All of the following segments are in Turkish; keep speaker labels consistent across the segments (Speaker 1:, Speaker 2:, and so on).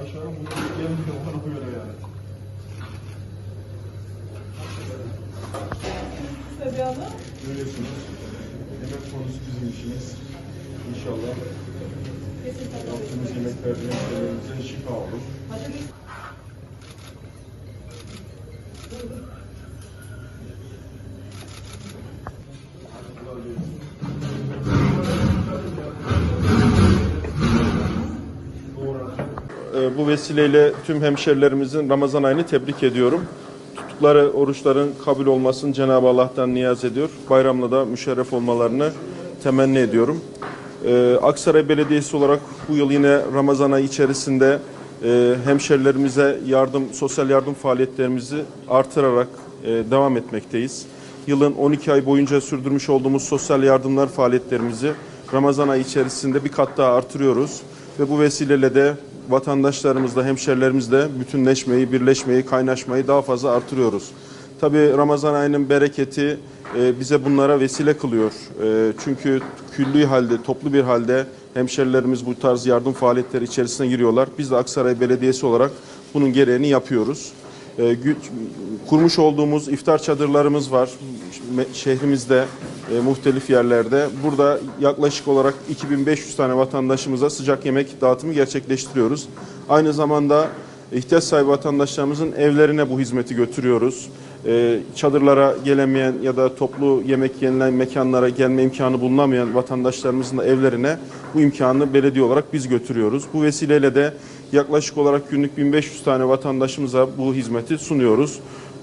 Speaker 1: Ayşe Hanım bunu gelmiyor ona göre yani.
Speaker 2: Tabii ama.
Speaker 1: Görüyorsunuz. Yemek konusu bizim işimiz. İnşallah yaptığımız yemeklerden ellerimize şifa olur. Ee, Bu vesileyle tüm hemşerilerimizin Ramazan ayını tebrik ediyorum. Tuttukları oruçların kabul olmasını Cenab-ı Allah'tan niyaz ediyor. Bayramla da müşerref olmalarını temenni ediyorum. Ee, Aksaray Belediyesi olarak bu yıl yine Ramazan ayı içerisinde e, hemşerilerimize yardım, sosyal yardım faaliyetlerimizi artırarak e, devam etmekteyiz. Yılın 12 ay boyunca sürdürmüş olduğumuz sosyal yardımlar faaliyetlerimizi Ramazan ayı içerisinde bir kat daha artırıyoruz. Ve bu vesileyle de vatandaşlarımızla, hemşerilerimizle bütünleşmeyi, birleşmeyi, kaynaşmayı daha fazla artırıyoruz. Tabii Ramazan ayının bereketi e, bize bunlara vesile kılıyor. E, çünkü külli halde, toplu bir halde hemşerilerimiz bu tarz yardım faaliyetleri içerisine giriyorlar. Biz de Aksaray Belediyesi olarak bunun gereğini yapıyoruz. E, kurmuş olduğumuz iftar çadırlarımız var şehrimizde e, muhtelif yerlerde. Burada yaklaşık olarak 2500 tane vatandaşımıza sıcak yemek dağıtımı gerçekleştiriyoruz. Aynı zamanda ihtiyaç sahibi vatandaşlarımızın evlerine bu hizmeti götürüyoruz. E, çadırlara gelemeyen ya da toplu yemek yenilen mekanlara gelme imkanı bulunamayan vatandaşlarımızın da evlerine bu imkanı belediye olarak biz götürüyoruz. Bu vesileyle de yaklaşık olarak günlük 1500 tane vatandaşımıza bu hizmeti sunuyoruz.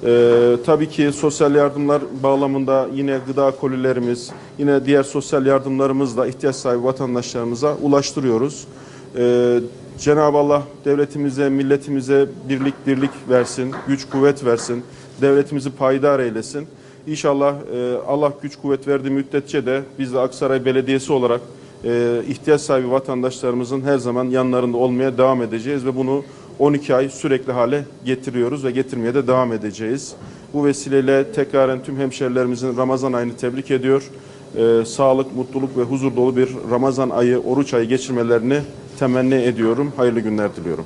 Speaker 1: Ee, tabii ki sosyal yardımlar bağlamında yine gıda kolilerimiz, yine diğer sosyal yardımlarımız da ihtiyaç sahibi vatandaşlarımıza ulaştırıyoruz. Ee, Cenab-ı Allah devletimize, milletimize birlik dirlik versin, güç kuvvet versin, devletimizi payidar eylesin. İnşallah e, Allah güç kuvvet verdiği müddetçe de biz de Aksaray Belediyesi olarak e, ihtiyaç sahibi vatandaşlarımızın her zaman yanlarında olmaya devam edeceğiz ve bunu 12 ay sürekli hale getiriyoruz ve getirmeye de devam edeceğiz. Bu vesileyle tekraren tüm hemşerilerimizin Ramazan ayını tebrik ediyor. E, sağlık, mutluluk ve huzur dolu bir Ramazan ayı, oruç ayı geçirmelerini temenni ediyorum. Hayırlı günler diliyorum.